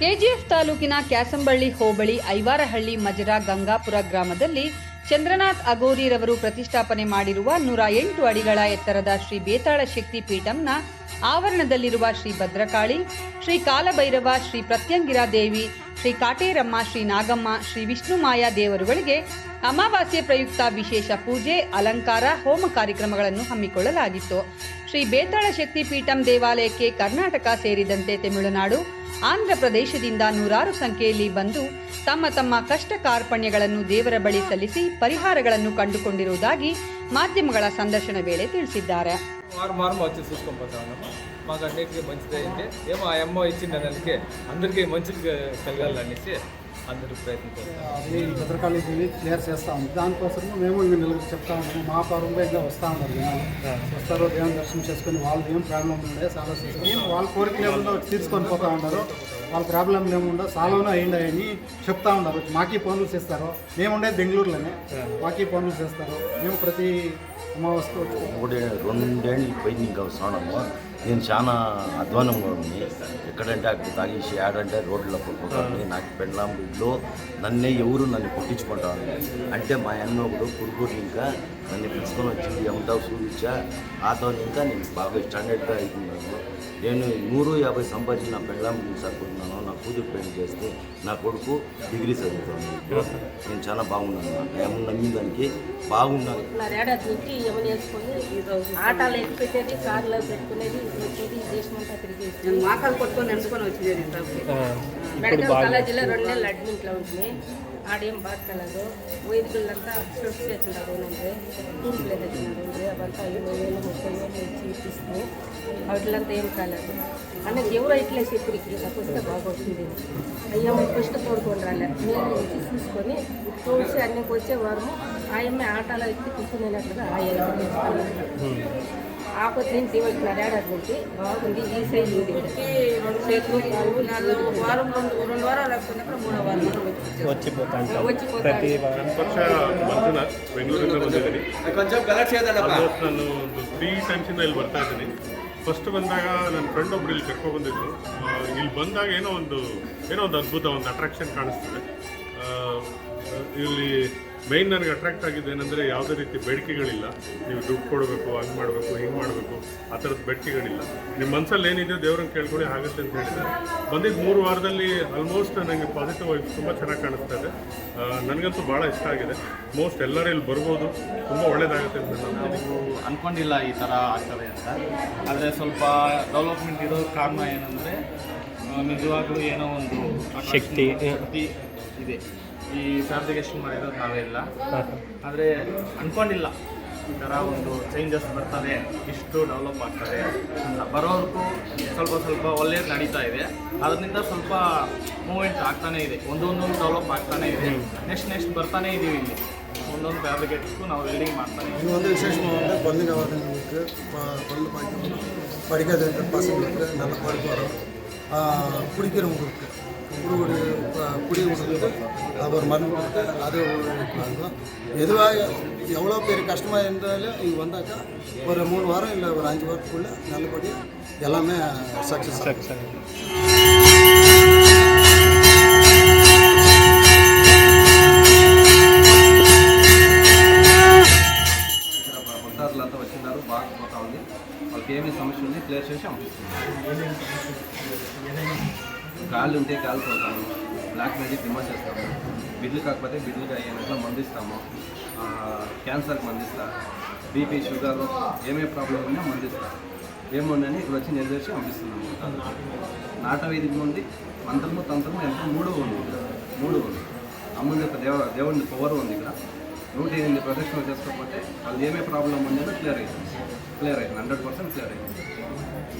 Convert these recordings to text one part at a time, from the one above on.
KGF ತಾಲೂಕಿನ ಕ್ಯಾಸಂಬಳ್ಳಿ, ಹೋಬಳಿ, ಐವಾರಹಳ್ಳಿ, ಮಜರಾ, ಗಂಗಾಪುರ ಗ್ರಾಮದಲ್ಲಿ ಚಂದ್ರನಾಥ್ ಅಗೋರಿರವರು ಪ್ರತಿಷ್ಠಾಪನೆ ಮಾಡಿರುವ ನೂರ ಎಂಟು ಅಡಿಗಳ ಎತ್ತರದ ಶ್ರೀ ಬೇತಾಳ ಶಕ್ತಿ ಪೀಠಂನ ಆವರಣದಲ್ಲಿರುವ ಶ್ರೀ ಭದ್ರಕಾಳಿ, ಶ್ರೀ ಕಾಲಭೈರವ, ಶ್ರೀ ಪ್ರತ್ಯಂಗಿರಾ ದೇವಿ ಶ್ರೀ ಕಾಟೇರಮ್ಮ, ಶ್ರೀ ನಾಗಮ್ಮ, ಶ್ರೀ ವಿಷ್ಣು ಮಾಯಾ ದೇವರುಗಳಿಗೆ ಅಮಾವಾಸ್ಯೆ ಪ್ರಯುಕ್ತ ವಿಶೇಷ ಪೂಜೆ, ಅಲಂಕಾರ, ಹೋಮ ಕಾರ್ಯಕ್ರಮಗಳನ್ನು ಹಮ್ಮಿಕೊಳ್ಳಲಾಗಿತ್ತು. ಶ್ರೀ ಬೇತಾಳ ಶಕ್ತಿ ಪೀಠಂ ದೇವಾಲಯಕ್ಕೆ ಕರ್ನಾಟಕ ಸೇರಿದಂತೆ ತಮಿಳುನಾಡು, ಆಂಧ್ರ ಪ್ರದೇಶದಿಂದ ನೂರಾರು ಸಂಖ್ಯೆಯಲ್ಲಿ ಬಂದು ತಮ್ಮ ತಮ್ಮ ಕಷ್ಟ ಕಾರ್ಪಣ್ಯಗಳನ್ನು ದೇವರ ಬಳಿ ಸಲ್ಲಿಸಿ ಪರಿಹಾರಗಳನ್ನು ಕಂಡುಕೊಂಡಿರುವುದಾಗಿ ಮಾಧ್ಯಮಗಳ ಸಂದರ್ಶನ ವೇಳೆ ತಿಳಿಸಿದ್ದಾರೆ. మాకు అన్నిటికీ మంచిదైంది ఏమో ఆ అమ్మ ఇచ్చిన దానికి అందరికీ మంచిది కలగాలనేసి అందరూ ప్రయత్నం భద్రకాళి వెళ్ళి క్లియర్ చేస్తా ఉంది దానికోసం మేము ఇంకా నలుగురు చెప్తా ఉన్నాము. మా పరంగా ఇంకా వస్తూ ఉన్నారు జనాలు. వస్తారు దేవుని దర్శనం చేసుకొని వాళ్ళది ఏం ప్రాబ్లం ఉండే చాలా చేసుకొని వాళ్ళ కోరికలు ఏముందో తీర్చుకొని పోతా ఉన్నారు. వాళ్ళ ప్రాబ్లం ఏముండో సాలోనూ అయ్యిండని చెప్తా ఉన్నారు. మాకీ పనులు చేస్తారు మేము ఉండేది బెంగళూరులోనే. మాకీ పనులు చేస్తారు మేము ప్రతి ఒకటి రెండేళ్ళు పోయింది ఇంకా స్నానము. నేను చాలా అధ్వానంగా ఉంది. ఎక్కడంటే అక్కడ తాగేసి ఆడంటే రోడ్లో పడుకోవాలి నాకు పెండ్లాం ఇంట్లో నన్నే ఎవరు నన్ను కొట్టించుకుంటాను అంటే మా అన్న ఒకడు కురుకూరు ఇంకా నన్ను పిలుచుకొని వచ్చి ఏమంటావు చూపించా ఆతో ఇంకా నేను బాగా స్టాండర్డ్గా అవుతున్నాను నేను నూరు యాభై సంపాదించి నా పెళ్ళాం సరుకుంటున్నాను నా కూతురు పెళ్ళి చేస్తే నా కొడుకు డిగ్రీ చదువుతాను నేను చాలా బాగున్నాను. ఏమన్నా నమ్మిన దానికి బాగున్నాను. ఆటోలో ఎక్కిపెట్టేది కార్లో పెట్టుకునేది వచ్చేది దేశమంతా మోకాలు కొట్టుకొని నడుచుకొని వచ్చింది కాలేజీలో రెండు నెలలు అడ్మిట్లో ఉంటుంది ಆಡೇನು వైద్యులంతా ವೈದ್ಯಗಳಂತ ಫ್ರೆಶ್ ಎತ್ತಿನಾರು ನನಗೆ తెచ్చినారు ಎತ್ತಿನಾರು ಅವಂತ ಏನು ಏನು ಮುಖ್ಯ ಏನು చీపిస్తూ వాటిలంతా ఏం కాలేదు. అన్నకి ఎవరో ఇట్లా చెప్పి నాకు వస్తే బాగొస్తుంది. అయ్యా మేము ఫస్ట్ తోడుకొని రాలే. నేను వచ్చి చూసుకొని వచ్చే వారము ఆ ఆయమ్మ ఆటలో ఎత్తి కూర్చునేటట్లుగా ఆయమ్మ ఆపత్తి నుంచి వచ్చినారు ఏడాది నుంచి బాగుంది ఈ సైజ్ ఉంది రెండు చేతులు కాళ్ళు నాలుగు వారం రెండు రెండు వారాలు లేకపోతే మూడో వారం వచ్చి వచ్చిపోతారు ಪಕ್ಷ ಮಂಜುನಾಥ್ ಬೆಂಗಳೂರಿಂದ ಬಂದಿದ್ದೀನಿ ಆಲ್ಮೋಸ್ಟ್ ನಾನು ಒಂದು ತ್ರೀ ಟೈಮ್ಸಿಂದ ಇಲ್ಲಿ ಬರ್ತಾ ಇದ್ದೀನಿ ಫಸ್ಟ್ ಬಂದಾಗ ನನ್ನ ಫ್ರೆಂಡ್ ಒಬ್ರು ಇಲ್ಲಿ ಕರ್ಕೊ ಬಂದಿದ್ರು ಆ, ಇಲ್ಲಿ ಬಂದಾಗ ಏನೋ ಒಂದು ಏನೋ ಒಂದು ಅದ್ಭುತ ಒಂದು ಅಟ್ರಾಕ್ಷನ್ ಕಾಣಿಸ್ತದೆ ಆ, ಇಲ್ಲಿ ಮೈನ್ ನನಗೆ ಅಟ್ರಾಕ್ಟ್ ಆಗಿದ್ದು ಏನಂದರೆ ಯಾವುದೇ ರೀತಿ ಬೇಡಿಕೆಗಳಿಲ್ಲ. ನೀವು ದುಡ್ಡು ಕೊಡಬೇಕು ಹಂಗೆ ಮಾಡಬೇಕು ಹಿಂಗೆ ಮಾಡಬೇಕು ಆ ಥರದ ಬೇಡಿಕೆಗಳಿಲ್ಲ. ನಿಮ್ಮ ಮನಸ್ಸಲ್ಲಿ ಏನಿದೆಯೋ ದೇವ್ರನ್ನ ಕೇಳ್ಕೊಳ್ಳಿ ಆಗುತ್ತೆ ಅಂತ ಹೇಳಿದ್ದಾರೆ. ಬಂದಿದ್ದ ಮೂರು ವಾರದಲ್ಲಿ ಆಲ್ಮೋಸ್ಟ್ ನನಗೆ ಪಾಸಿಟಿವ್ ಆಗಿ ತುಂಬ ಚೆನ್ನಾಗಿ ಕಾಣಿಸ್ತಾ ಇದೆ. ನನಗಂತೂ ಭಾಳ ಇಷ್ಟ ಆಗಿದೆ. ಮೋಸ್ಟ್ ಎಲ್ಲರೂ ಇಲ್ಲಿ ಬರ್ಬೋದು. ತುಂಬ ಒಳ್ಳೇದಾಗುತ್ತೆ ಅಂತ ನಾನು ನಾವು ಅಂದ್ಕೊಂಡಿಲ್ಲ ಈ ಥರ ಆಗ್ತದೆ ಅಂತ. ಆದರೆ ಸ್ವಲ್ಪ ಡೆವಲಪ್ಮೆಂಟ್ ಇರೋ ಕಾರಣ ಏನಂದರೆ ನಿಜವಾಗ್ಲೂ ಏನೋ ಒಂದು ಶಕ್ತಿ ಶಕ್ತಿ ಇದೆ. ಈ ಫ್ಯಾಬ್ರಿಕೇಶನ್ ಮಾಡಿರೋದು ನಾವೇ ಇಲ್ಲ ಆದರೆ ಅಂದ್ಕೊಂಡಿಲ್ಲ ಈ ಥರ ಒಂದು ಚೇಂಜಸ್ ಬರ್ತದೆ ಇಷ್ಟು ಡೆವಲಪ್ ಆಗ್ತದೆ ಅಂತ ಬರೋರ್ಗೂ ಸ್ವಲ್ಪ ಸ್ವಲ್ಪ ಒಳ್ಳೆಯದು ನಡೀತಾ ಇದೆ ಅದರಿಂದ ಸ್ವಲ್ಪ ಮೂಮೆಂಟ್ ಆಗ್ತಾನೇ ಇದೆ ಒಂದೊಂದೊಂದು ಡೆವಲಪ್ ಆಗ್ತಾನೇ ಇದೆ ನೆಕ್ಸ್ಟ್ ನೆಕ್ಸ್ಟ್ ಬರ್ತಾನೇ ಇದೀವಿ ಇಲ್ಲಿ ಒಂದೊಂದು ಫ್ಯಾಬ್ರಿಕೇಟ್ಸ್ಗೂ ನಾವು ವೆಲ್ಡಿಂಗ್ ಮಾಡ್ತಾನೆ இது வந்து விசேஷமாக வந்து குழந்தைங்க வரவங்களுக்கு ப- பல்லு பாய்க்கணும் படிக்காத இருக்கிற பசங்களுக்கு நல்ல படிப்பு வரும் ஆஹ் குடிக்கிறவங்களுக்கு ஒரு ஒரு குடி விடுறதுக்கு அது ஒரு மருந்து கொடுத்து அது எதுவாக எவ்வளோ பெரிய கஷ்டமாக இருந்தாலும் இங்கே வந்தாக்கா ஒரு மூணு வாரம் இல்லை ஒரு அஞ்சு வாரத்துக்குள்ளே நல்லபடியாக எல்லாமே சக்ஸஸ் சக்ஸஸ் క్లియర్ చేసి అమ్ముతున్నాం కాళ్ళు ఉంటే కాళ్ళు పోతాము బ్లాక్ మ్యాజిక్ రిమూవ్ చేస్తాము బిడ్లు కాకపోతే బిడ్లుగా అయ్యేనట్లు మందిస్తాము క్యాన్సర్కి మందిస్తా బీపీ షుగర్ ఏమేమి ప్రాబ్లం ఉన్నా మందిస్తా. ఏముందని ఇక్కడ వచ్చి నిర్దేశి పంపిస్తున్నాము. నాట వేదిక ఉంది మంత్రము తంత్రము ఎంత మూడు ఉంది మూడు ఉంది. అమ్ముని యొక్క దేవ దేవుడిని పవర్ ఉంది ఇక్కడ. నూట ఎనిమిది ప్రదక్షిణలు చేసుకోకపోతే వాళ్ళు ఏమే ప్రాబ్లం ఉందో క్లియర్ అవుతుంది ಕ್ಲಿಯರ್ ಆಯಿತು. ಹಂಡ್ರೆಡ್ ಪರ್ಸೆಂಟ್ ಕ್ಲಿಯರ್ ಆಯಿತು.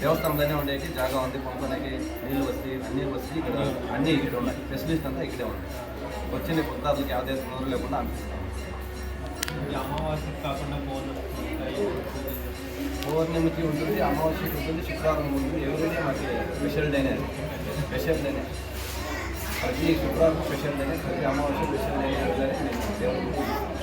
ದೇವಸ್ಥಾನದಲ್ಲಿ ಒಂದು ಐತಿ ಜಾಗ ಒಂದು ಪಂಪ್ ನೀರು ಬಸ್ತಿ ನೀರು ಬಸ್ತಿ ಈ ಕಡೆ ಹಣ್ಣಿ ಈ ಕಡೆ ಒಂದು ಸ್ಪೆಷಲಿಸ್ಟ್ ಅಂತ ಈ ಕಡೆ ಒಂದು ಬಚ್ಚಿನ ಕೊಂತ ಅದಕ್ಕೆ ಯಾವುದೇ ನೋಡಲೆ ಬಂದು ಅಮಾವಾಸ್ಯ ಮುಖ್ಯ ಉಂಟು ಅಮಾವಾಸ್ಯ ಕೂತಲ್ಲಿ ಶುಕ್ರವಾರ ಮುಂದೆ ಎರಡನೇ ಮತ್ತೆ ಸ್ಪೆಷಲ್ ಡೇನೆ ಸ್ಪೆಷಲ್ ಡೇನೆ ಪ್ರತಿ ಶುಕ್ರವಾರ ಸ್ಪೆಷಲ್ ಡೇನೆ ಪ್ರತಿ ಅಮಾವಾಸ್ಯ ಸ್ಪೆಷಲ್ ಡೇನೆ ಎರಡನೇ ದೇವರು